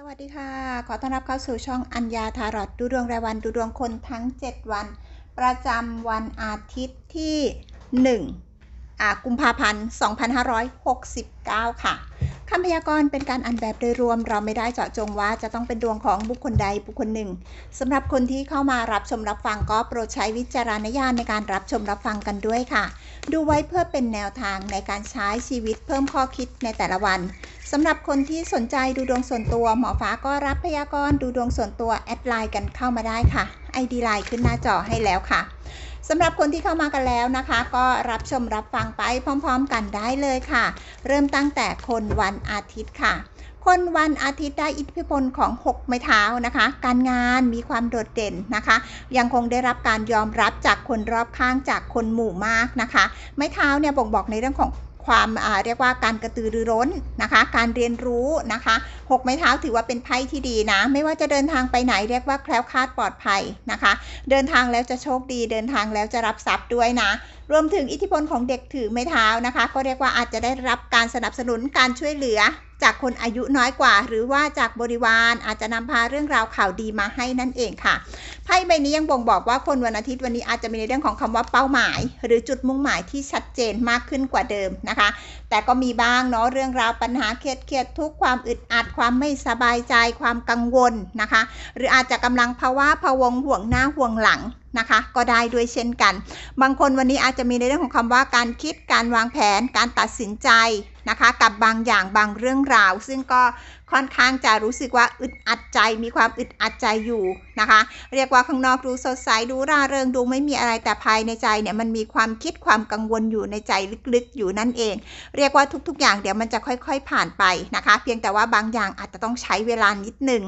สวัสดีค่ะ ขอต้อนรับเข้าสู่ช่องอัญญาทารอดดูดวงรายวันดูดวงคนทั้ง 7 วัน ประจำวันอาทิตย์ที่ 1อ่ากุมภาพันธ์ 2569 ค่ะคำพยากรณ์เป็นการอ่านแบบโดยรวม เราไม่ได้เจาะจงว่าจะต้องเป็นดวงของบุคคลใดบุคคลหนึ่งสำหรับคนที่เข้ามารับชมรับฟังก็โปรดใช้วิจารณญาณในการรับชมรับฟังกันด้วยค่ะ ดูไว้เพื่อเป็นแนวทางในการใช้ชีวิตเพิ่มข้อคิดในแต่ละวันสำหรับคนที่สนใจดูดวงส่วนตัว หมอฟ้าก็รับพยากรณ์ดูดวงส่วนตัวแอดไลน์กันเข้ามาได้ค่ะ ID ไลน์ขึ้นหน้าจอให้แล้วค่ะสำหรับคนที่เข้ามากันแล้วนะคะ ก็รับชมรับฟังไปพร้อม ๆ กันได้เลยค่ะ เริ่มตั้งแต่คนวันอาทิตย์ค่ะ คนวันอาทิตย์ได้อิทธิพลของ 6 ไม้เท้านะคะ การงานมีความโดดเด่นนะคะ ยังคงได้รับการยอมรับจากคนรอบข้างจากคนหมู่มากนะคะ ไม้เท้าเนี่ยบ่งบอกในเรื่องของความเรียกว่าการกระตือรือร้นนะคะ การเรียนรู้นะคะหกไม้เท้าถือว่าเป็นไพ่ที่ดีนะ ไม่ว่าจะเดินทางไปไหนเรียกว่าแคล้วคลาดปลอดภัยนะคะ เดินทางแล้วจะโชคดี เดินทางแล้วจะรับทรัพย์ด้วยนะ รวมถึงอิทธิพลของเด็กถือไม้เท้านะคะ ก็เรียกว่าอาจจะได้รับการสนับสนุนการช่วยเหลือ จากคนอายุน้อยกว่า หรือว่าจากบริวารอาจจะนำพาเรื่องราวข่าวดีมาให้นั่นเองค่ะไพ่ใบนี้ยังบ่งบอกว่าคนวันอาทิตย์วันนี้อาจจะมีในเรื่องของคำว่าเป้าหมาย หรือจุดมุ่งหมายที่ชัดเจนมากขึ้นกว่าเดิมนะคะ แต่ก็มีบ้างเนาะเรื่องราวปัญหาเครียดเครียดทุกความอึดอัดความไม่สบายใจความกังวลนะคะ หรืออาจจะกำลังภาวะพะวงห่วงหน้าห่วงหลังนะคะ ก็ได้ด้วยเช่นกัน บางคนวันนี้อาจจะมีในเรื่องของคำว่าการคิดการวางแผน การตัดสินใจนะคะกับบางอย่างบางเรื่องราว ซึ่งก็ค่อนข้างจะรู้สึกว่าอึดอัดใจมีความอึดอัดใจอยู่นะคะ เรียกว่าข้างนอกดูสดใสดูร่าเริงดูไม่มีอะไรแต่ภายในใจเนี่ยมันมีความคิดความกังวลอยู่ในใจลึกๆอยู่นั่นเอง เรียกว่าทุกๆอย่างเดี๋ยวมันจะค่อยๆผ่านไปนะคะ เพียงแต่ว่าบางอย่างอาจจะต้องใช้เวลานิดหนึ่ง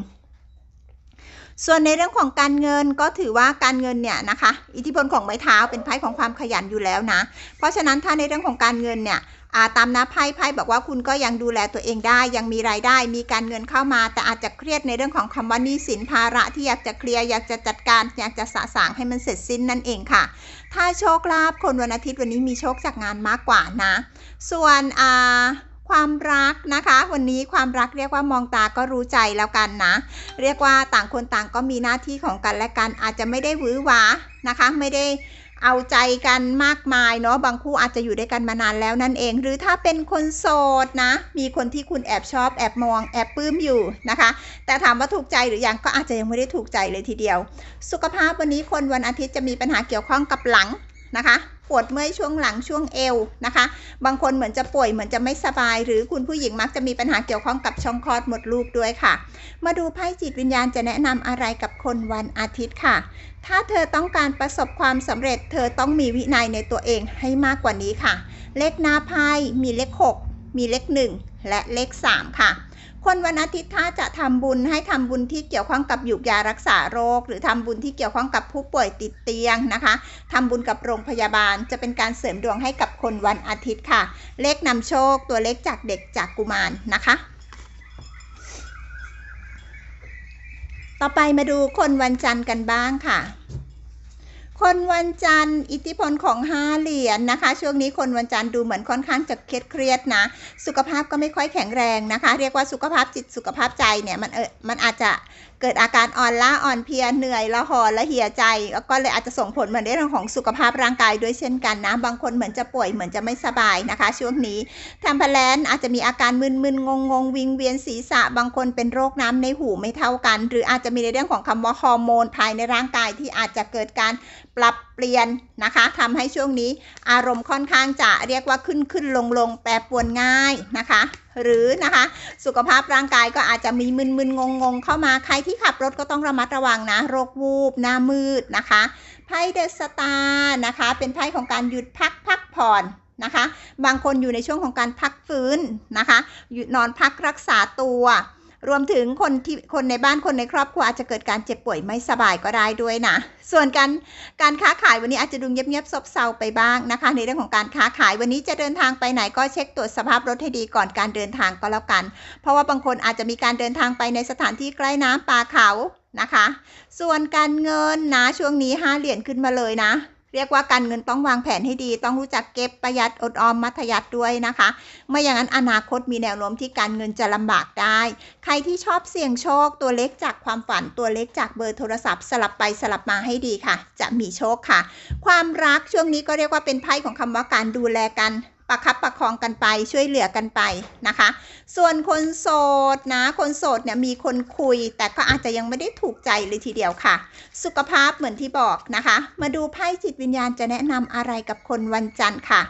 ส่วนในเรื่องของการเงินก็ถือว่าการเงินเนี่ยนะคะ อิทธิพลของไม้เท้าเป็นไพ่ของความขยันอยู่แล้วนะ เพราะฉะนั้นถ้าในเรื่องของการเงินเนี่ยตามน้าไพ่ไพ่บอกว่าคุณก็ยังดูแลตัวเองได้ ยังมีรายได้มีการเงินเข้ามา แต่อาจจะเครียดในเรื่องของคำว่านี้สินภาระที่อยากจะเคลียร์อยากจะจัดการ อยากจะสะสางให้มันเสร็จสิ้นนั่นเองค่ะ ถ้าโชคลาภคนวันอาทิตย์วันนี้มีโชคจากงานมากกว่านะ ส่วนอ่า ความรักนะคะ วันนี้ความรักเรียกว่ามองตาก็รู้ใจแล้วกันนะ เรียกว่าต่างคนต่างก็มีหน้าที่ของกันและกันอาจจะไม่ได้หวือหวานะคะ ไม่ได้เอาใจกันมากมายเนาะบางคู่อาจจะอยู่ด้วยกันมานานแล้วนั่นเอง หรือถ้าเป็นคนโสดนะ มีคนที่คุณแอบชอบแอบมองแอบปลื้มอยู่นะคะ แต่ถามว่าถูกใจหรือยังก็อาจจะยังไม่ได้ถูกใจเลยทีเดียว สุขภาพวันนี้คนวันอาทิตย์จะมีปัญหาเกี่ยวข้องกับหลัง นะคะ ปวดเมื่อยช่วงหลังช่วงเอวนะคะ บางคนเหมือนจะป่วยเหมือนจะไม่สบาย หรือคุณผู้หญิงมักจะมีปัญหาเกี่ยวข้องกับช่องคลอดหมดลูกด้วยค่ะ มาดูไพ่จิตวิญญาณจะแนะนำอะไรกับคนวันอาทิตย์ค่ะ ถ้าเธอต้องการประสบความสำเร็จ เธอต้องมีวินัยในตัวเองให้มากกว่านี้ค่ะ เลขหน้าไพ่มีเลข 6 มีเลข 1 และเลข 3 ค่ะ คนวันอาทิตย์ถ้าจะทำบุญให้ทำบุญที่เกี่ยวข้องกับหยุกยารักษาโรค หรือทำบุญที่เกี่ยวข้องกับผู้ป่วยติดเตียงนะคะทำบุญกับโรงพยาบาลจะเป็นการเสริมดวงให้กับคนวันอาทิตย์ค่ะ เลขนำโชคตัวเลขจากเด็กจากกุมารนะคะ ต่อไปมาดูคนวันจันทร์กันบ้างค่ะ คนวันจันทร์อิทธิพลของห้าเหรียญนนะคะ ช่วงนี้คนวันจันทร์ดูเหมือนค่อนข้างจะเครียดเครียดนะ สุขภาพก็ไม่ค่อยแข็งแรงนะคะ เรียกว่าสุขภาพจิตสุขภาพใจเนี่ยมันเออมันอาจจะ เกิดอาการอ่อนล้าอ่อนเพลียเหนื่อยละหอละเหี่ยใจ แล้วก็เลยอาจจะส่งผลเหมือนในเรื่องของสุขภาพร่างกายด้วยเช่นกันนะ บางคนเหมือนจะป่วยเหมือนจะไม่สบายนะคะ ช่วงนี้ทำพแลนอาจจะมีอาการมึนมึนงงงวิงเวียนศีรษะ บางคนเป็นโรคน้ำในหูไม่เท่ากัน หรืออาจจะมีในเรื่องของคำว่าฮอร์โมนภายในร่างกายที่อาจจะเกิดการปรับ เปลี่ยนนะคะทำให้ช่วงนี้อารมณ์ค่อนข้างจะเรียกว่าขึ้นขึ้นลงลงแปรปวนง่ายนะคะ หรือนะคะ สุขภาพร่างกายก็อาจจะมีมึนมึนงงงเข้ามาใครที่ขับรถก็ต้องระมัดระวังนะโรควูบหน้ามืดนะคะไพ่เดสตาร์นะคะ เป็นไพ่ของการหยุดพักพักผ่อนนะคะ บางคนอยู่ในช่วงของการพักฟื้นนะคะ หยุดนอนพักรักษาตัว รวมถึงคนที่คนในบ้านคนในครอบครัวอาจจะเกิดการเจ็บป่วยไม่สบายก็ได้ด้วยนะ ส่วนการการค้าขายวันนี้อาจจะดูเงียบๆซบเซาไปบ้างนะคะ ในเรื่องของการค้าขายวันนี้จะเดินทางไปไหนก็เช็คตรวจสภาพรถให้ดีก่อนการเดินทางก็แล้วกัน เพราะว่าบางคนอาจจะมีการเดินทางไปในสถานที่ใกล้น้ำป่าเขานะคะ ส่วนการเงินนะช่วงนี้ห้าเหรียญขึ้นมาเลยนะ เรียกว่าการเงินต้องวางแผนให้ดี ต้องรู้จักเก็บประหยัดอดออมมัธยัติด้วยนะคะ ไม่อย่างนั้นอนาคตมีแนวโน้มที่การเงินจะลำบากได้ ใครที่ชอบเสี่ยงโชค ตัวเล็กจากความฝันตัวเล็กจากเบอร์โทรศัพท์ สลับไปสลับมาให้ดีค่ะ จะมีโชคค่ะ ความรักช่วงนี้ก็เรียกว่าเป็นไพ่ของคำว่าการดูแลกัน ประคับประคองกันไปช่วยเหลือกันไปนะคะ ส่วนคนโสดนะ คนโสดเนี่ยมีคนคุย แต่ก็อาจจะยังไม่ได้ถูกใจเลยทีเดียวค่ะ สุขภาพเหมือนที่บอกนะคะ มาดูไพ่จิตวิญญาณจะแนะนำอะไรกับคนวันจันทร์ค่ะ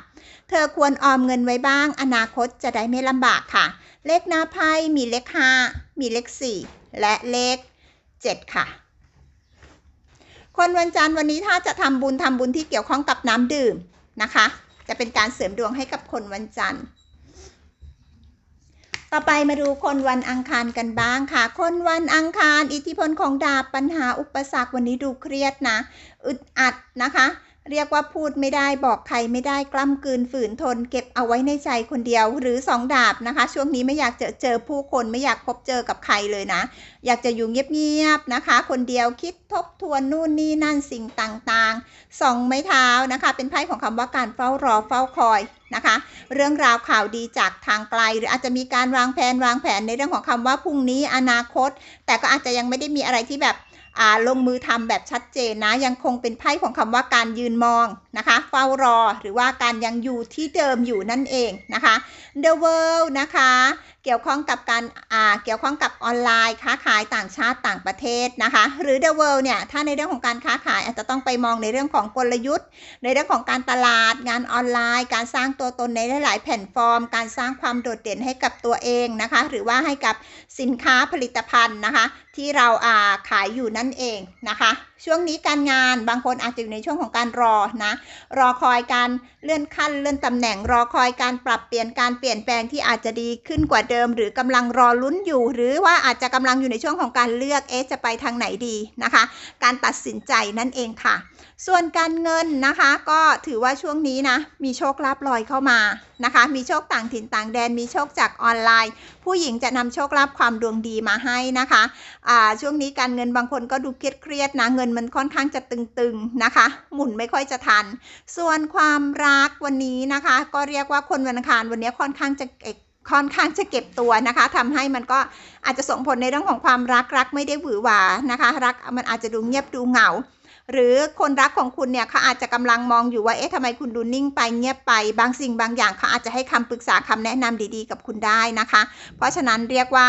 เธอควรออมเงินไว้บ้าง อนาคตจะได้ไม่ลำบากค่ะ เลขหน้าไพ่มีเลข5มีเลข4 และเลข 7 ค่ะคนวันจันทร์วันนี้ถ้าจะทำบุญทำบุญที่เกี่ยวข้องกับน้ำดื่มนะคะ จะเป็นการเสริมดวงให้กับคนวันจันทร์ ต่อไปมาดูคนวันอังคารกันบ้างค่ะ คนวันอังคาร อิทธิพลของดาบปัญหาอุปสรรควันนี้ดูเครียดนะ อึดอัดนะคะ เรียกว่าพูดไม่ได้บอกใครไม่ได้กล้ำกลืนฝืนทน เก็บเอาไว้ในใจคนเดียว หรือสองดาบนะคะ ช่วงนี้ไม่อยากเจอเจอผู้คนไม่อยากพบเจอกับใครเลยนะ อยากจะอยู่เงียบๆนะคะ คนเดียวคิดทบทวนนู่นนี่นั่นสิ่งต่างๆสองไม้เท้านะคะ เป็นไพ่ของคำว่าการเฝ้ารอเฝ้าคอยนะคะ เรื่องราวข่าวดีจากทางไกล หรืออาจจะมีการวางแผนวางแผนในเรื่องของคำว่าพรุ่งนี้อนาคต แต่ก็อาจจะยังไม่ได้มีอะไรที่แบบ ลงมือทำแบบชัดเจนนะ ยังคงเป็นไพ่ของคำว่าการยืนมองนะคะ เฝ้ารอหรือว่าการยังอยู่ที่เดิมอยู่นั่นเองนะคะ The World นะคะ กี่ยวข้องกับการอ่าเกี่ยวข้องกับออนไลน์ ค้าขายต่างชาติต่างประเทศนะคะ หรือ The World เนี่ย ถ้าในเรื่องของการค้าขายอาจจะต้องไปมองในเรื่องของกลยุทธ์ ในเรื่องของการตลาด งานออนไลน์ การสร้างตัวตนในหลายๆ แพลตฟอร์ม การสร้างความโดดเด่นให้กับตัวเองนะคะ หรือว่าให้กับสินค้าผลิตภัณฑ์นะคะ ที่เราอ่าขายอยู่นั่นเองนะคะช่วงนี้การงานบางคนอาจจะอยู่ในช่วงของการรอนะ รอคอยการเลื่อนขั้นเลื่อนตำแหน่ง รอคอยการปรับเปลี่ยนการเปลี่ยนแปลงที่อาจจะดีขึ้นกว่าเดิม หรือกำลังรอลุ้นอยู่ หรือว่าอาจจะกำลังอยู่ในช่วงของการเลือกเอ๊ะจะไปทางไหนดีนะคะ การตัดสินใจนั่นเองค่ะ ส่วนการเงินนะคะ ก็ถือว่าช่วงนี้นะ มีโชคลาภลอยเข้ามานะคะ มีโชคต่างถิ่นต่างแดน มีโชคจากออนไลน์ ผู้หญิงจะนำโชคลาภความดวงดีมาให้นะคะอ่าช่วงนี้การเงินบางคนก็ดูเครียดๆนะเงินมันค่อนข้างจะตึงๆนะคะ หมุนไม่ค่อยจะทัน ส่วนความรักวันนี้นะคะ ก็เรียกว่าคนวันอังคารวันนี้ค่อนข้างจะเอกค่อนข้างจะเก็บตัวนะคะทำให้มันก็อาจจะส่งผลในเรื่องของความรักรักไม่ได้หวือหวานะคะ รักมันอาจจะดูเงียบดูเหงา หรือคนรักของคุณเนี่ยเขาอาจจะกำลังมองอยู่ว่าเอ๊ะทำไมคุณดูนิ่งไปเงียบไป บางสิ่งบางอย่างเขาอาจจะให้คำปรึกษาคำแนะนำดีๆ กับคุณได้นะคะ เพราะฉะนั้นเรียกว่า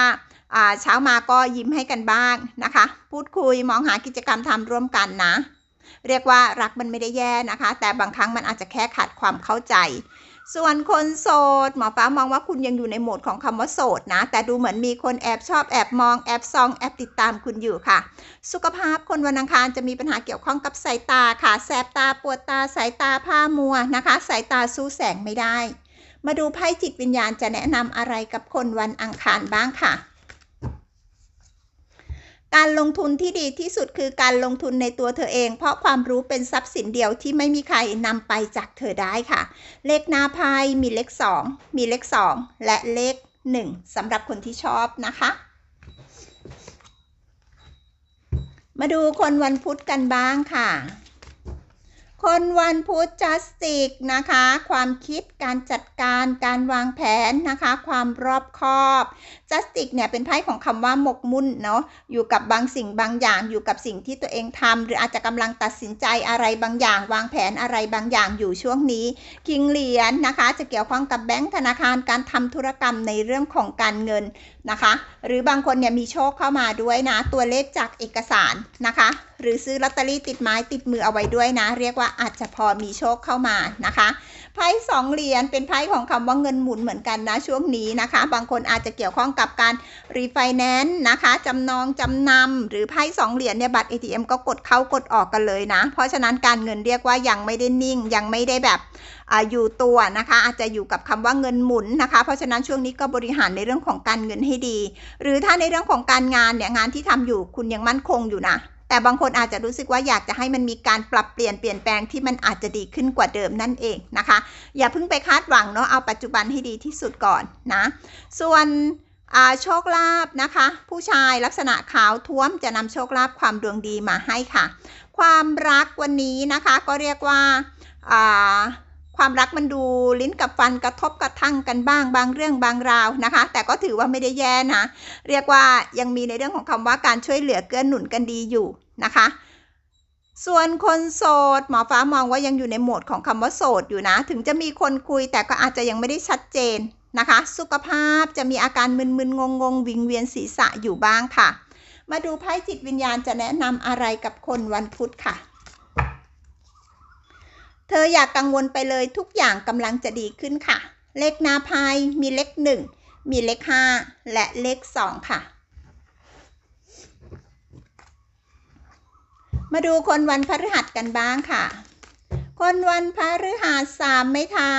เช้ามาก็ยิ้มให้กันบ้างนะคะ พูดคุยมองหากิจกรรมทำร่วมกันนะ เรียกว่ารักมันไม่ได้แย่นะคะ แต่บางครั้งมันอาจจะแค่ขาดความเข้าใจ ส่วนคนโสด หมอฟ้ามองว่าคุณยังอยู่ในโหมดของคำว่าโสดนะ แต่ดูเหมือนมีคนแอบชอบแอบมองแอบซองแอบติดตามคุณอยู่ค่ะ สุขภาพคนวันอังคารจะมีปัญหาเกี่ยวข้องกับสายตาค่ะ แสบตาปวดตาสายตาผ้ามัวนะคะ สายตาสู้แสงไม่ได้ มาดูไพ่จิตวิญญาณจะแนะนำอะไรกับคนวันอังคารบ้างค่ะ การลงทุนที่ดีที่สุดคือการลงทุนในตัวเธอเอง เพราะความรู้เป็นทรัพย์สินเดียวที่ไม่มีใครนำไปจากเธอได้ค่ะ เลขหน้าไพ่มีเลข 2 มีเลข 2 และเลข 1สำหรับคนที่ชอบนะคะ มาดูคนวันพุธกันบ้างค่ะ คนวันพุธจัสติกนะคะ ความคิดการจัดการการวางแผนนะคะ ความรอบคอบ จัสติกเนี่ยเป็นไพ่ของคำว่าหมกมุ่นเนาะอยู่กับบางสิ่งบางอย่างอยู่กับสิ่งที่ตัวเองทำหรืออาจจะกำลังตัดสินใจอะไรบางอย่าง วางแผนอะไรบางอย่างอยู่ช่วงนี้คิงเหรียญนะคะ จะเกี่ยวข้องกับแบงก์ธนาคารการทำธุรกรรมในเรื่องของการเงินนะคะ หรือบางคนเนี่ยมีโชคเข้ามาด้วยนะ ตัวเลขจากเอกสารนะคะ หรือซื้อลอตเตอรี่ติดไม้ติดมือเอาไว้ด้วยนะ เรียกว่าอาจจะพอมีโชคเข้ามานะคะ ไพ่สองเหรียญเป็นไพ่ของคำว่าเงินหมุนเหมือนกันนะช่วงนี้นะคะ บางคนอาจจะเกี่ยวข้องกับการรีไฟแนนซ์นะคะจำนองจำนำหรือไพ่สองเหรียญเนี่ยบัตร ATM ก็กดเข้ากดออกกันเลยนะ เพราะฉะนั้นการเงินเรียกว่ายังไม่ได้นิ่ง ยังไม่ได้แบบอาอยู่ตัวนะคะ อาจจะอยู่กับคำว่าเงินหมุนนะคะ เพราะฉะนั้นช่วงนี้ก็บริหารในเรื่องของการเงินให้ดี หรือถ้าในเรื่องของการงานเนี่ยงานที่ทำอยู่คุณยังมั่นคงอยู่นะ แต่บางคนอาจจะรู้สึกว่าอยากจะให้มันมีการปรับเปลี่ยนเปลี่ยนแปลงที่มันอาจจะดีขึ้นกว่าเดิมนั่นเองนะคะ อย่าเพิ่งไปคาดหวังเนาะเอาปัจจุบันให้ดีที่สุดก่อนนะ ส่วนโชคลาภนะคะ ผู้ชายลักษณะขาวท้วมจะนำโชคลาภความดวงดีมาให้ค่ะ ความรักวันนี้นะคะก็เรียกว่าอ่า ความรักมันดูลิ้นกับฟันกระทบกระทั่งกันบ้าง บางเรื่องบางราวนะคะ แต่ก็ถือว่าไม่ได้แย่นะ เรียกว่ายังมีในเรื่องของคำว่าการช่วยเหลือเกื้อหนุนกันดีอยู่นะคะส่วนคนโสดหมอฟ้ามองว่ายังอยู่ในโหมดของคำว่าโสดอยู่นะ ถึงจะมีคนคุยแต่ก็อาจจะยังไม่ได้ชัดเจนนะคะ สุขภาพจะมีอาการมึนๆงงๆ วิงเวียนศีรษะอยู่บ้างค่ะ มาดูไพ่จิตวิญญาณจะแนะนำอะไรกับคนวันพุธค่ะ เธออยากกังวลไปเลยทุกอย่างกำลังจะดีขึ้นค่ะ เลขหน้าไพ่มีเลขหนึ่งมีเลขห้าและเลขสองค่ะ มาดูคนวันพฤหัสกันบ้างค่ะ คนวันพฤหัสสามไม่เท้า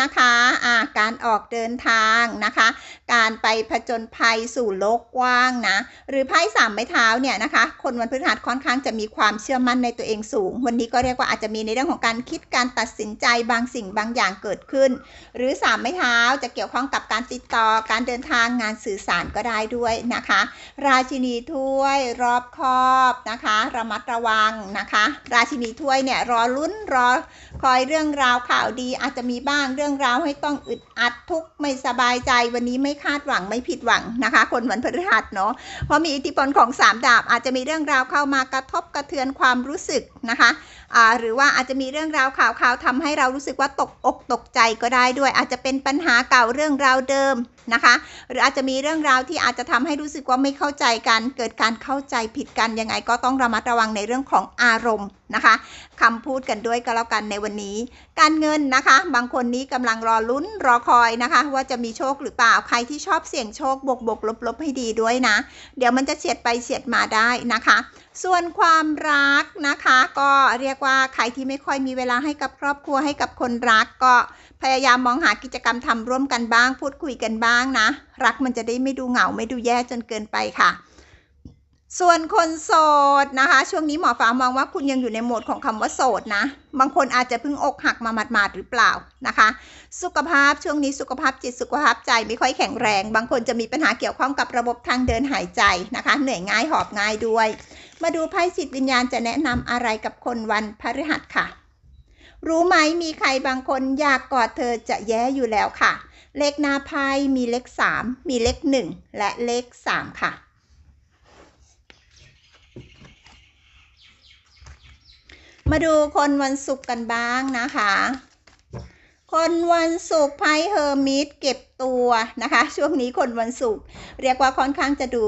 นะคะอ่าการออกเดินทางนะคะ การไปผจญภัยสู่โลกกว้างนะ หรือไพ่สามไม้เท้าเนี่ยนะคะ คนวันพฤหัสค่อนข้างจะมีความเชื่อมั่นในตัวเองสูง วันนี้ก็เรียกว่าอาจจะมีในเรื่องของการคิดการตัดสินใจบางสิ่งบางอย่างเกิดขึ้น หรือสามไม้เท้าจะเกี่ยวข้องกับการติดต่อการเดินทางงานสื่อสารก็ได้ด้วยนะคะ ราชินีถ้วยรอบคอบนะคะ ระมัดระวังนะคะ ราชินีถ้วยเนี่ยรอลุ้นรอคอยเรื่องราวข่าวดีอาจจะมีบ้างเรื่องราวให้ต้องอึดอัดทุกข์ไม่สบายใจ วันนี้ไม่คาดหวังไม่ผิดหวังนะคะ คนวันพฤหัสเนาะเพราะมีอิทธิพลของสามดาบ อาจจะมีเรื่องราวเข้ามากระทบกระเทือนความรู้สึกนะคะหรือว่าอาจจะมีเรื่องราวข่าวข่าวทำให้เรารู้สึกว่าตกอกตกใจก็ได้ด้วย อาจจะเป็นปัญหาเก่าเรื่องราวเดิม นะคะ หรืออาจจะมีเรื่องราวที่อาจจะทำให้รู้สึกว่าไม่เข้าใจกัน เกิดการเข้าใจผิดกันยังไงก็ต้องระมัดระวังในเรื่องของอารมณ์นะคะคำพูดกันด้วยก็แล้วกันในวันนี้ การเงินนะคะ บางคนนี้กำลังรอลุ้นรอคอยนะคะ ว่าจะมีโชคหรือเปล่าใครที่ชอบเสี่ยงโชคบวกบวกลบลบให้ดีด้วยนะ เดี๋ยวมันจะเฉียดไปเฉียดมาได้นะคะส่วนความรักนะคะ ก็เรียกว่าใครที่ไม่ค่อยมีเวลาให้กับครอบครัวให้กับคนรัก ก็พยายามมองหากิจกรรมทำร่วมกันบ้าง พูดคุยกันบ้างนะ รักมันจะได้ไม่ดูเหงาไม่ดูแย่จนเกินไปค่ะ ส่วนคนโสดนะคะ ช่วงนี้หมอฟ้ามองว่าคุณยังอยู่ในโหมดของคำว่าโสดนะ บางคนอาจจะเพิ่งอกหักมาหมาดๆหรือเปล่านะคะ สุขภาพช่วงนี้สุขภาพจิตสุขภาพใจไม่ค่อยแข็งแรง บางคนจะมีปัญหาเกี่ยวข้องกับระบบทางเดินหายใจนะคะ เหนื่อยง่ายหอบง่ายด้วย มาดูไพ่จิตวิญญาณจะแนะนำอะไรกับคนวันพฤหัสค่ะ รู้ไหมมีใครบางคนอยากกอดเธอจะแย่อยู่แล้วค่ะ เลขหน้าไพ่มีเลข 3 มีเลข 1 และเลข 3 ค่ะ มาดูคนวันศุกร์กันบ้างนะคะ คนวันศุกร์ไพ่เฮอร์มิตเก็บตัวนะคะ ช่วงนี้คนวันศุกร์เรียกว่าค่อนข้างจะดู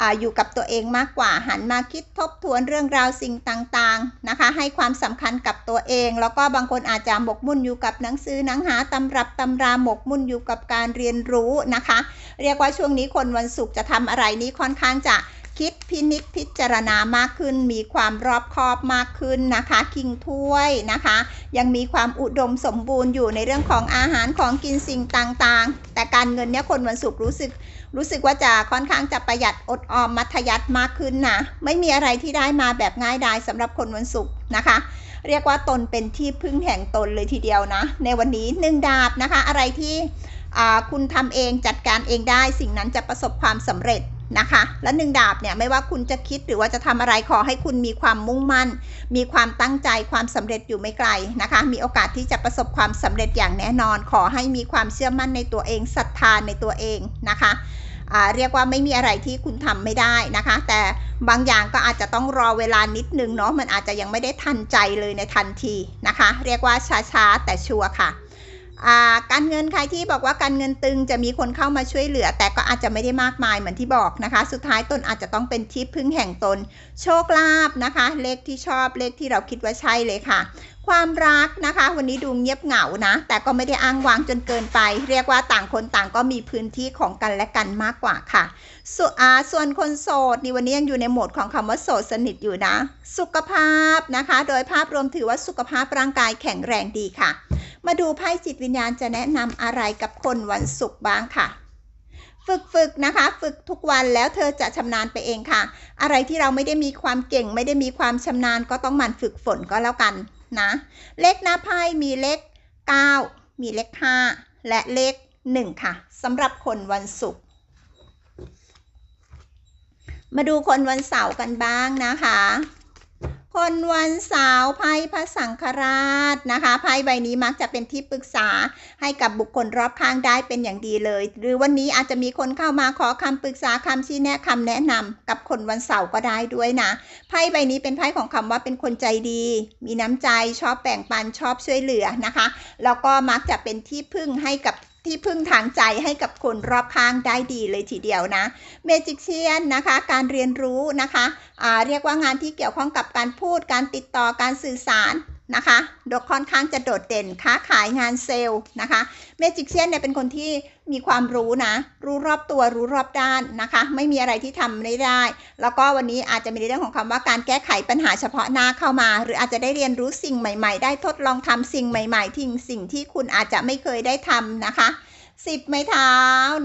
ออยู่กับตัวเองมากกว่าหันมาคิดทบทวนเรื่องราวสิ่งต่างๆนะคะ ให้ความสำคัญกับตัวเอง แล้วก็บางคนอาจจะหมกมุ่นอยู่กับหนังสือหนังหาตำรับตำราหมกมุ่นอยู่กับการเรียนรู้นะคะ เรียกว่าช่วงนี้คนวันศุกร์จะทำอะไรนี้ค่อนข้างจะ คิดพินิจพิจารณามากขึ้น มีความรอบคอบมากขึ้นนะคะ คิงถ้วยนะคะ ยังมีความอุดมสมบูรณ์อยู่ในเรื่องของอาหารของกินสิ่งต่างๆ แต่การเงินเนี่ยคนวันศุกร์รู้สึกรู้สึกว่าจะค่อนข้างจะประหยัดอดออมมัธยัติมากขึ้นนะ ไม่มีอะไรที่ได้มาแบบง่ายดายสำหรับคนวันศุกร์นะคะ เรียกว่าตนเป็นที่พึ่งแห่งตนเลยทีเดียวนะ ในวันนี้หนึ่งดาบนะคะ อะไรที่คุณทำเองจัดการเองได้สิ่งนั้นจะประสบความสำเร็จ นะคะ และหนึ่งดาบเนี่ยไม่ว่าคุณจะคิดหรือว่าจะทำอะไรขอให้คุณมีความมุ่งมั่น มีความตั้งใจความสำเร็จอยู่ไม่ไกลนะคะ มีโอกาสที่จะประสบความสำเร็จอย่างแน่นอน ขอให้มีความเชื่อมั่นในตัวเองศรัทธาในตัวเองนะคะเรียกว่าไม่มีอะไรที่คุณทำไม่ได้นะคะ แต่บางอย่างก็อาจจะต้องรอเวลานิดนึงเนาะมันอาจจะยังไม่ได้ทันใจเลยในทันทีนะคะ เรียกว่าช้าๆแต่ชัวร์ค่ะ การเงินใครที่บอกว่าการเงินตึงจะมีคนเข้ามาช่วยเหลือ แต่ก็อาจจะไม่ได้มากมายเหมือนที่บอกนะคะ สุดท้ายตนอาจจะต้องเป็นที่พึ่งแห่งตน โชคลาภนะคะ เลขที่ชอบเลขที่เราคิดว่าใช่เลยค่ะ ความรักนะคะ วันนี้ดูเงียบเหงานะ แต่ก็ไม่ได้อ้างวางจนเกินไป เรียกว่าต่างคนต่างก็มีพื้นที่ของกันและกันมากกว่าค่ะสส่วนคนโสดนี่วันนี้ยังอยู่ในโหมดของคำว่าโสดสนิทอยู่นะ สุขภาพนะคะ โดยภาพรวมถือว่าสุขภาพร่างกายแข็งแรงดีค่ะ มาดูไพ่จิตวิญญาณจะแนะนำอะไรกับคนวันศุกร์บ้างค่ะ ฝึกฝึกนะคะ ฝึกทุกวันแล้วเธอจะชำนาญไปเองค่ะ อะไรที่เราไม่ได้มีความเก่ง ไม่ได้มีความชำนาญก็ต้องหมั่นฝึกฝนก็แล้วกันนะ เลขหน้าไพ่มีเลข 9 มีเลข 5 และเลข 1 ค่ะสำหรับคนวันศุกร์มาดูคนวันเสาร์กันบ้างนะคะ คนวันเสาร์ไพ่พระสังฆราชนะคะไพ่ใบนี้มักจะเป็นที่ปรึกษาให้กับบุคคลรอบข้างได้เป็นอย่างดีเลย หรือวันนี้อาจจะมีคนเข้ามาขอคำปรึกษาคำชี้แนะคำแนะนำกับคนวันเสาร์ก็ได้ด้วยนะไพ่ใบนี้เป็นไพ่ของคำว่าเป็นคนใจดี มีน้ำใจชอบแบ่งปันชอบช่วยเหลือนะคะแล้วก็มักจะเป็นที่พึ่งให้กับ ที่พึ่งทางใจให้กับคนรอบข้างได้ดีเลยทีเดียวนะเมจิกเชียนนะคะการเรียนรู้นะคะะเรียกว่างานที่เกี่ยวข้องกับการพูดการติดต่อการสื่อสาร นะคะโดกค่อนข้างจะโดดเด่นค้าขายงานเซลล์นะคะเมจิกเชียนเนี่ยเป็นคนที่มีความรู้นะ รู้รอบตัวรู้รอบด้านนะคะ ไม่มีอะไรที่ทำไม่ได้ แล้วก็วันนี้อาจจะมีเรื่องของคำว่าการแก้ไขปัญหาเฉพาะหน้าเข้ามา หรืออาจจะได้เรียนรู้สิ่งใหม่ ๆ ได้ทดลองทำสิ่งใหม่ ๆ ทิ้งสิ่งที่คุณอาจจะไม่เคยได้ทำนะคะ สิบไม้เท้า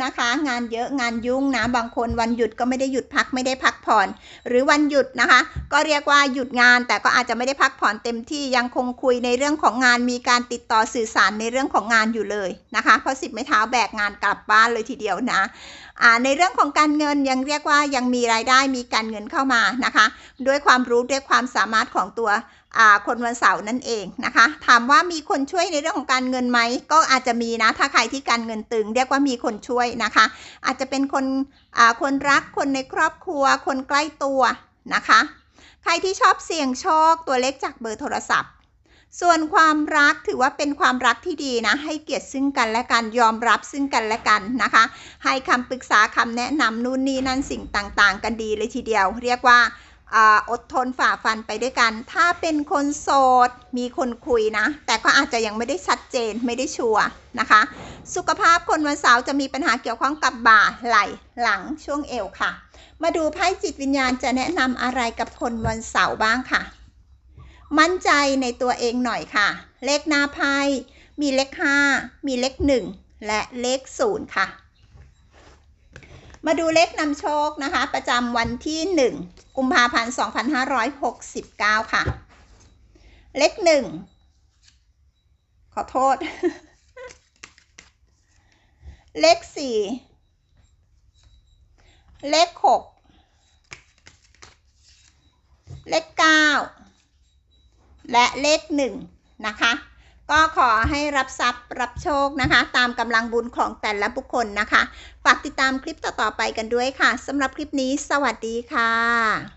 นะคะ งานเยอะงานยุ่งนะ บางคนวันหยุดก็ไม่ได้หยุดพักไม่ได้พักผ่อน หรือวันหยุดนะคะ ก็เรียกว่าหยุดงานแต่ก็อาจจะไม่ได้พักผ่อนเต็มที่ยังคงคุยในเรื่องของงานมีการติดต่อสื่อสารในเรื่องของงานอยู่เลยนะคะ เพราะสิบไม้เท้าแบกงานกลับบ้านเลยทีเดียวนะในเรื่องของการเงินยังเรียกว่ายังมีรายได้มีการเงินเข้ามานะคะ ด้วยความรู้ด้วยความสามารถของตัว คนวันเสาร์นั่นเองนะคะ ถามว่ามีคนช่วยในเรื่องของการเงินไหมก็อาจจะมีนะถ้าใครที่การเงินตึง เรียกว่ามีคนช่วยนะคะ อาจจะเป็นคนคนรักคนในครอบครัว คนใกล้ตัวนะคะ ใครที่ชอบเสี่ยงโชคตัวเลขจากเบอร์โทรศัพท์ ส่วนความรักถือว่าเป็นความรักที่ดีนะ ให้เกียรติซึ่งกันและกันยอมรับซึ่งกันและกันนะคะ ให้คำปรึกษาคำแนะนำนู่นนี่นั่นสิ่งต่างๆ กันดีเลยทีเดียว เรียกว่า อดทนฝ่าฟันไปด้วยกัน ถ้าเป็นคนโสด มีคนคุยนะ แต่ก็อาจจะยังไม่ได้ชัดเจนไม่ได้ชัวร์นะคะ สุขภาพคนวันเสาร์จะมีปัญหาเกี่ยวข้องกับบ่าไหล่หลังช่วงเอวค่ะ มาดูไพ่จิตวิญญาณจะแนะนำอะไรกับคนวันเสาร์บ้างค่ะ มั่นใจในตัวเองหน่อยค่ะ เลขหน้าไพ่มีเลข 5 มีเลข 1 และเลข 0 ค่ะ มาดูเลขนำโชคนะคะ ประจำวันที่ 1 กุมภาพันธ์ 2569 ค่ะ เลข1ขอโทษ เลข4เลข6เลข9และเลข1นะคะ ก็ขอให้รับทรัพย์รับโชคนะคะ ตามกำลังบุญของแต่ละบุคคลนะคะ ฝากติดตามคลิปต่อๆไปกันด้วยค่ะสำหรับคลิปนี้ สวัสดีค่ะ